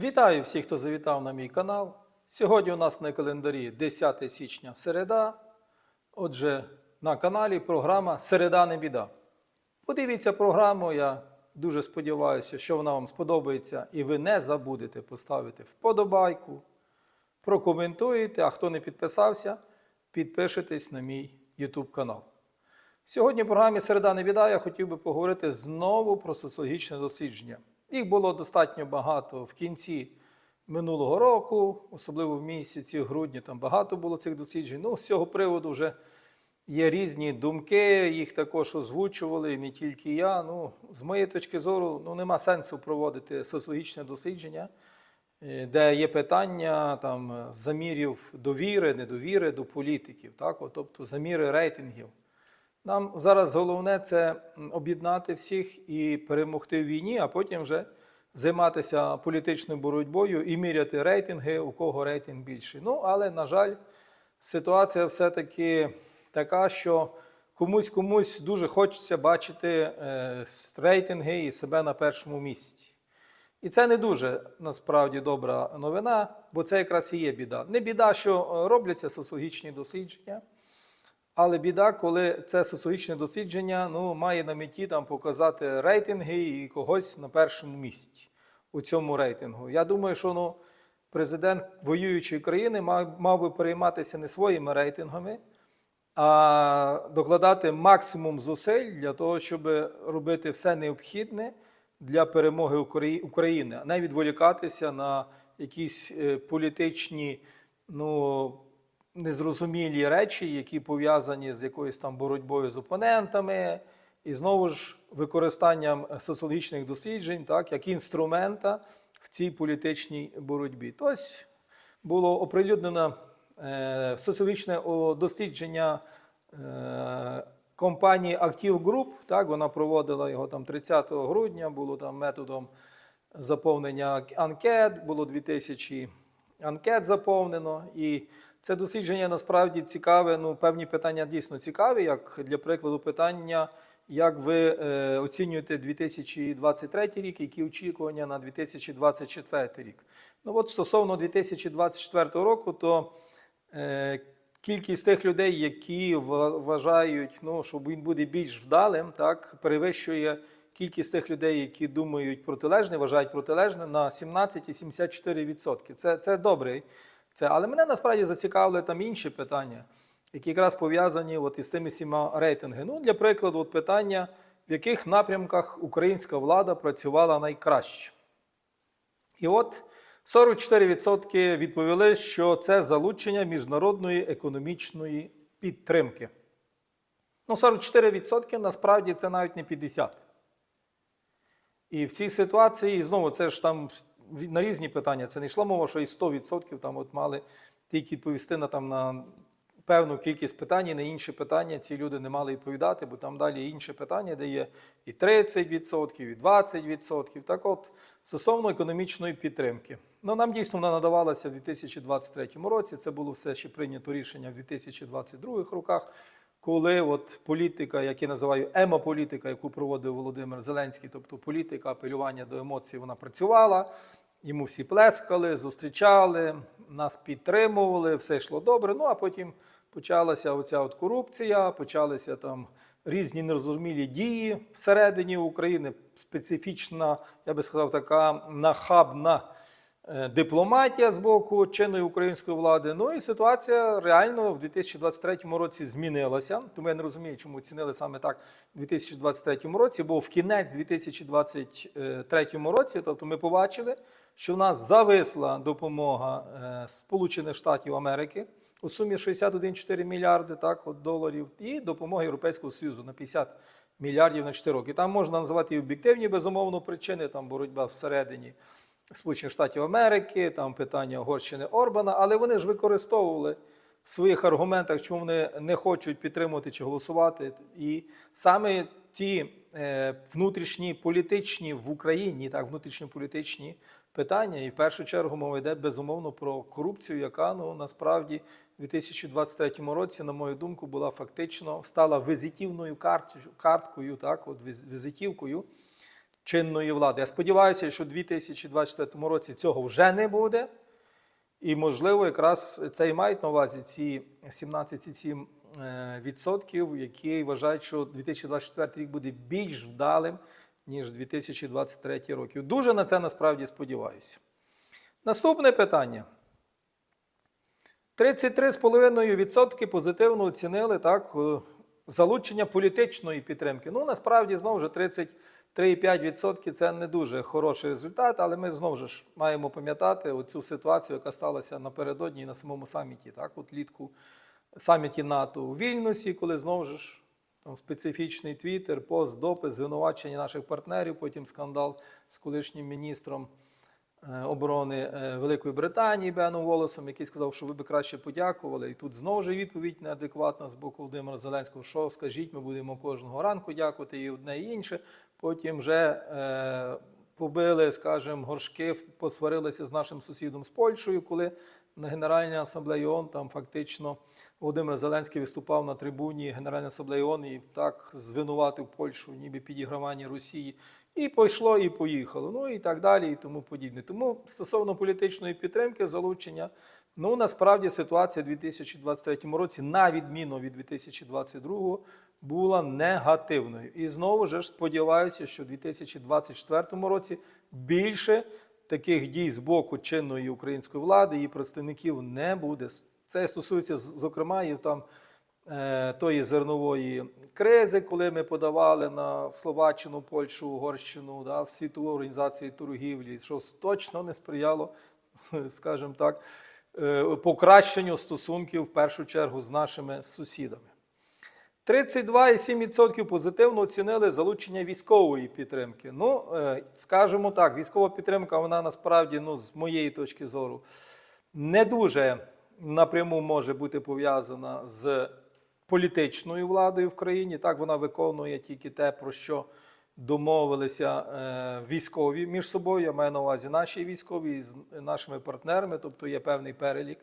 Вітаю всіх, хто завітав на мій канал. Сьогодні у нас на календарі 10 січня середа. Отже, на каналі програма Середа не біда. Подивіться програму, я дуже сподіваюся, що вона вам сподобається, і ви не забудете поставити вподобайку, прокоментуєте, а хто не підписався, підпишитесь на мій YouTube канал. Сьогодні в програмі Середа не біда я хотів би поговорити знову про соціологічне дослідження. Їх було достатньо багато в кінці минулого року, особливо в місяці грудні, там багато було цих досліджень. Ну, з цього приводу вже є різні думки, їх також озвучували, не тільки я. Ну, з моєї точки зору, ну, нема сенсу проводити соціологічне дослідження, е, де є питання там, замірів довіри, недовіри до політиків, так? Тобто заміри рейтингів. Нам зараз головне це об'єднати всіх і перемогти в війні, а потім вже займатися політичною боротьбою і міряти рейтинги, у кого рейтинг більший. Ну, але, на жаль, ситуація все-таки така, що комусь комусь дуже хочеться бачити е, рейтинги і себе на першому місці. І це не дуже насправді добра новина, бо це якраз і є біда. Не біда, що е, робляться соціологічні дослідження. Але біда, коли це соціологічне дослідження ну, має на меті там, показати рейтинги і когось на першому місці у цьому рейтингу. Я думаю, що ну, президент воюючої країни мав, мав би перейматися не своїми рейтингами, а докладати максимум зусиль для того, щоб робити все необхідне для перемоги України, а не відволікатися на якісь е, політичні ну, незрозумілі речі, які пов'язані з якоюсь там боротьбою з опонентами, і знову ж використанням соціологічних досліджень, так, як інструмента в цій політичній боротьбі. Тобто було оприлюднено е, соціологічне дослідження е, компанії Active Group, так, вона проводила його там 30 грудня, було там методом заповнення анкет, було 2000 анкет заповнено. І це дослідження насправді цікаве. Ну, певні питання дійсно цікаві, як для прикладу, питання, як ви е, оцінюєте 2023 рік, які очікування на 2024 рік. Ну от стосовно 2024 року, то е, кількість тих людей, які вважають, ну, що він буде більш вдалим, так, перевищує кількість тих людей, які думають протилежне, вважають протилежне на 17,74%. Це, це добре. Це, але мене насправді зацікавили там інші питання, які якраз пов'язані от із тими всіма рейтингами. Ну, для прикладу, от питання, в яких напрямках українська влада працювала найкраще. І от 44% відповіли, що це залучення міжнародної економічної підтримки. Ну, 44% насправді це навіть не 50%. І в цій ситуації, знову, це ж там на різні питання. Це не йшло мова, що і 100% там от мали тільки відповісти на, там, на певну кількість питань, і на інші питання ці люди не мали відповідати, бо там далі інше питання, де є і 30%, і 20%. Так от, стосовно економічної підтримки. Ну, нам дійсно вона надавалася в 2023 році. Це було все ще прийнято рішення в 2022 роках коли от політика, як я називаю емополітика, яку проводив Володимир Зеленський, тобто політика апелювання до емоцій, вона працювала. Йому всі плескали, зустрічали, нас підтримували, все йшло добре. Ну а потім почалася оця от корупція, почалися там різні нерозумілі дії всередині України, специфічна, я би сказав, така нахабна дипломатія з боку чинної української влади. Ну і ситуація реально в 2023 році змінилася. Тому я не розумію, чому оцінили саме так у 2023 році, бо в кінець 2023 році, тобто ми побачили, що в нас зависла допомога е, Сполучених Штатів Америки у сумі 61,4 мільярди так, от, доларів і допомога Європейського Союзу на 50 мільярдів на 4 роки. Там можна називати і об'єктивні, безумовно, причини, там боротьба всередині Сполучених Штатів Америки, там питання Угорщини Орбана, але вони ж використовували в своїх аргументах, чому вони не хочуть підтримувати чи голосувати. І саме ті е, внутрішні політичні в Україні, так, внутрішньополітичні питання, і в першу чергу мова йде безумовно про корупцію, яка ну насправді у 2023 році, на мою думку, була фактично стала візитівною карт- карткою, так, от віз- візитівкою чинної влади. Я сподіваюся, що у 2024 році цього вже не буде. І, можливо, якраз це і мають на увазі ці 17,7 е, відсотків, які вважають, що 2024 рік буде більш вдалим, ніж 2023 рік. Дуже на це насправді сподіваюся. Наступне питання. 33,5% позитивно оцінили так, е, залучення політичної підтримки. Ну, насправді, знову ж 33,5% це не дуже хороший результат, але ми знову ж маємо пам'ятати оцю ситуацію, яка сталася напередодні на самому саміті, так, от літку саміті НАТО у Вільнюсі, коли знову ж там специфічний твіттер, пост, допис, звинувачення наших партнерів, потім скандал з колишнім міністром оборони е, Великої Британії Беном Волосом, який сказав, що ви би краще подякували. І тут знову ж відповідь неадекватна з боку Володимира Зеленського, що скажіть, ми будемо кожного ранку дякувати і одне і інше. Потім вже е, побили, скажімо, горшки, посварилися з нашим сусідом з Польщею, коли на Генеральній асамблеї ООН там фактично Володимир Зеленський виступав на трибуні Генеральної асамблеї ООН і так звинуватив Польщу, ніби підігравання Росії. І пішло, і поїхало. Ну і так далі, і тому подібне. Тому стосовно політичної підтримки, залучення, ну насправді ситуація у 2023 році, на відміну від 2022, була негативною. І знову ж сподіваюся, що у 2024 році більше таких дій з боку чинної української влади і представників не буде. Це стосується, зокрема, і там е, тої зернової кризи, коли ми подавали на Словаччину, Польщу, Угорщину да, в світову організацію торгівлі, що точно не сприяло, скажімо так, е, покращенню стосунків в першу чергу з нашими сусідами. 32,7% позитивно оцінили залучення військової підтримки. Ну, е, скажімо так, військова підтримка, вона насправді, ну, з моєї точки зору, не дуже напряму може бути пов'язана з політичною владою в країні. Так, вона виконує тільки те, про що домовилися е, військові між собою. Я маю на увазі наші військові з нашими партнерами, тобто є певний перелік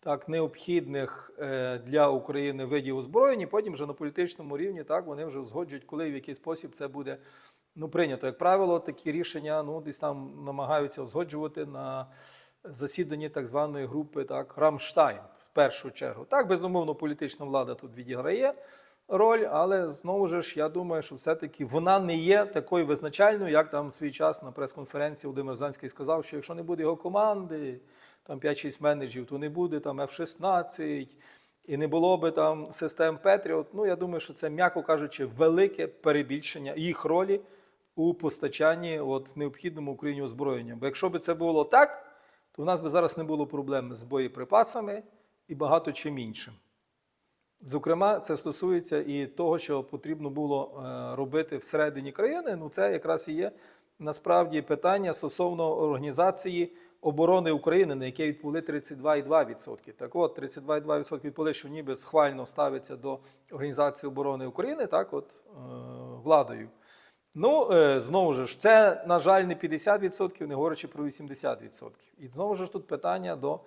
так, необхідних е, для України видів озброєння, потім вже на політичному рівні так, вони вже узгоджують, коли і в який спосіб це буде ну, прийнято. Як правило, такі рішення ну, десь там намагаються узгоджувати на засіданні так званої групи так, Рамштайн в першу чергу. Так, безумовно, політична влада тут відіграє роль, але знову ж я думаю, що все-таки вона не є такою визначальною, як там свій час на прес-конференції Володимир Зеленський сказав, що якщо не буде його команди, там 5-6 менеджерів, то не буде там F-16 і не було би там систем Patriot. Ну, я думаю, що це, м'яко кажучи, велике перебільшення їх ролі у постачанні от, необхідному Україні озброєння. Бо якщо б це було так, то в нас би зараз не було проблем з боєприпасами і багато чим іншим. Зокрема, це стосується і того, що потрібно було е, робити всередині країни. Ну, це якраз і є насправді питання стосовно організації оборони України, на яке відповіли 32,2%. Так от, 32,2% відповіли, що ніби схвально ставиться до Організації оборони України, так от е, владою. Ну, е, знову ж, це, на жаль, не 50%, не говорячи про 80%. І знову ж тут питання до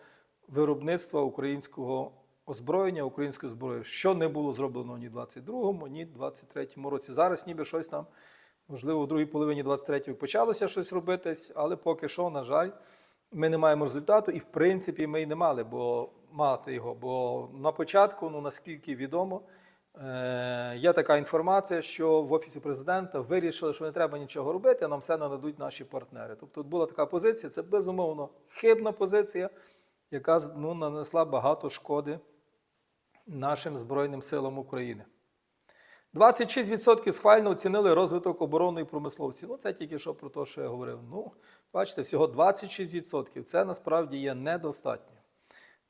виробництва українського озброєння, української зброї, що не було зроблено ні в 22-му, ні в 23-му році. Зараз ніби щось там, можливо, в другій половині 23-го почалося щось робитись, але поки що, на жаль, ми не маємо результату, і в принципі ми й не мали бо мати його. Бо на початку, ну наскільки відомо, є така інформація, що в Офісі президента вирішили, що не треба нічого робити, нам все нададуть наші партнери. Тобто була така позиція, це безумовно хибна позиція, яка ну, нанесла багато шкоди нашим Збройним силам України. 26% схвально оцінили розвиток оборонної промисловості. Ну, це тільки що про те, що я говорив. Ну, бачите, всього 26%. Це насправді є недостатньо.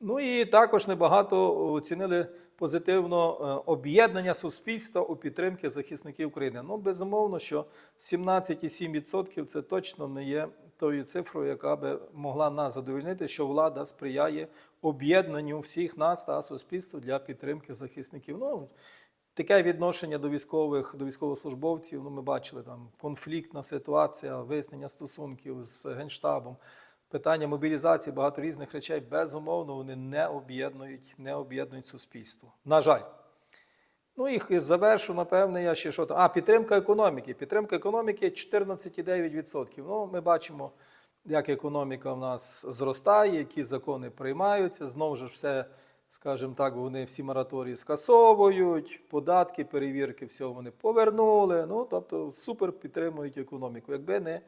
Ну і також небагато оцінили позитивно е, об'єднання суспільства у підтримки захисників України. Ну, безумовно, що 17,7% це точно не є тою цифрою, яка би могла нас задовольнити, що влада сприяє об'єднанню всіх нас та суспільства для підтримки захисників. Ну, Таке відношення до військових, до військовослужбовців. Ну, ми бачили там конфліктна ситуація, вияснення стосунків з генштабом, питання мобілізації, багато різних речей. Безумовно, вони не об'єднують, не об'єднують суспільство. На жаль. Ну, їх завершу, напевне, я ще що там. А, підтримка економіки. Підтримка економіки 14,9%. Ну, ми бачимо, як економіка в нас зростає, які закони приймаються. Знову ж все, скажімо так, вони всі мораторії скасовують, податки, перевірки, все вони повернули. Ну, тобто, супер підтримують економіку. Якби не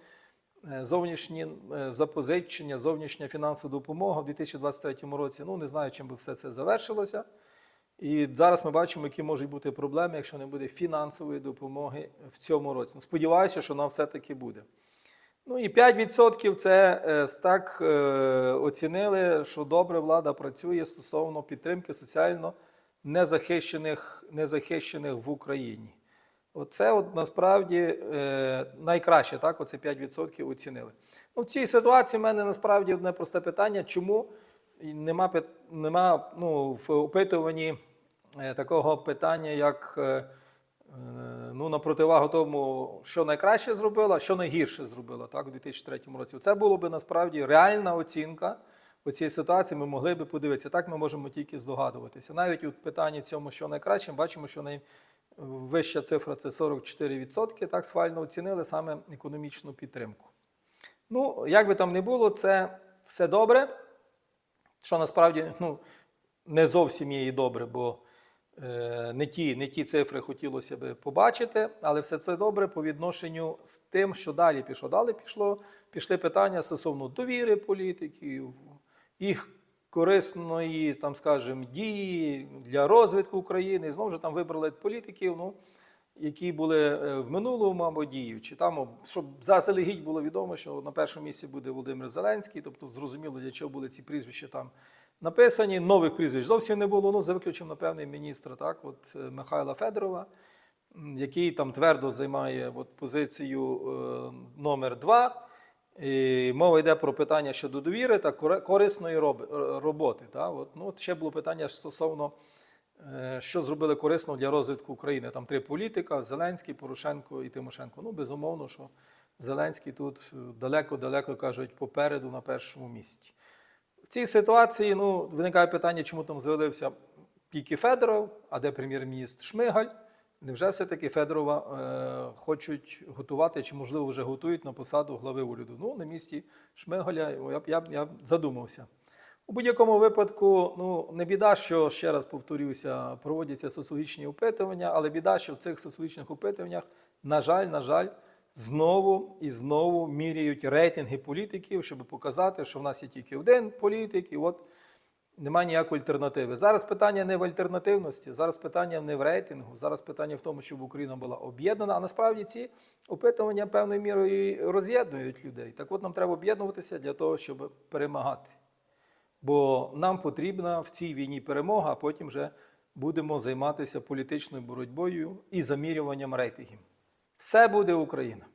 зовнішні е, запозичення, зовнішня фінансова допомога в 2023 році, ну, не знаю, чим би все це завершилося. І зараз ми бачимо, які можуть бути проблеми, якщо не буде фінансової допомоги в цьому році. Ну, Сподіваюся, що вона все-таки буде. Ну і 5% це е, так е, оцінили, що добре влада працює стосовно підтримки соціально незахищених, незахищених в Україні. Оце от насправді е, найкраще, так, оце 5% оцінили. Ну, в цій ситуації в мене насправді одне просте питання, чому нема, нема ну, в опитуванні е, такого питання, як е, е, ну, на противагу тому, що найкраще зробила, що найгірше зробила так, у 2003 році. Це було б насправді реальна оцінка у цій ситуації. Ми могли б подивитися. Так ми можемо тільки здогадуватися. Навіть у питанні цьому, що найкраще, ми бачимо, що найвища цифра це 44%. Так схвально оцінили саме економічну підтримку. Ну, як би там не було, це все добре що насправді ну, не зовсім є і добре, бо е, не, ті, не ті цифри хотілося би побачити, але все це добре по відношенню з тим, що далі пішло. Далі пішло, пішли питання стосовно довіри політиків, їх корисної, там, скажімо, дії для розвитку України. Знову ж там вибрали політиків. Ну, які були е, в минулому, мабуть, діючі. Там, щоб заздалегідь було відомо, що на першому місці буде Володимир Зеленський, тобто зрозуміло, для чого були ці прізвища там написані. Нових прізвищ зовсім не було. Ну, за виключенням, напевне, міністра, так, от е, Михайла Федорова, який там твердо займає от, позицію е, номер два. І мова йде про питання щодо довіри та корисної роботи. Так? От, ну, от ще було питання стосовно Е, що зробили корисно для розвитку України. Там три політика: Зеленський, Порошенко і Тимошенко. Ну, безумовно, що Зеленський тут е, далеко-далеко кажуть попереду на першому місці. В цій ситуації ну, виникає питання, чому там з'явився тільки Федоров, а де прем'єр-міністр Шмигаль. Невже все-таки Федорова е, хочуть готувати, чи, можливо, вже готують на посаду глави уряду? Ну, на місці Шмигаля я б я, я задумався. У будь-якому випадку, ну не біда, що ще раз повторюся, проводяться соціологічні опитування, але біда, що в цих соціологічних опитуваннях, на жаль, на жаль, знову і знову міряють рейтинги політиків, щоб показати, що в нас є тільки один політик, і от немає ніякої альтернативи. Зараз питання не в альтернативності, зараз питання не в рейтингу, зараз питання в тому, щоб Україна була об'єднана. А насправді ці опитування певною мірою роз'єднують людей. Так от нам треба об'єднуватися для того, щоб перемагати. Бо нам потрібна в цій війні перемога, а потім вже будемо займатися політичною боротьбою і замірюванням рейтингів. Все буде Україна.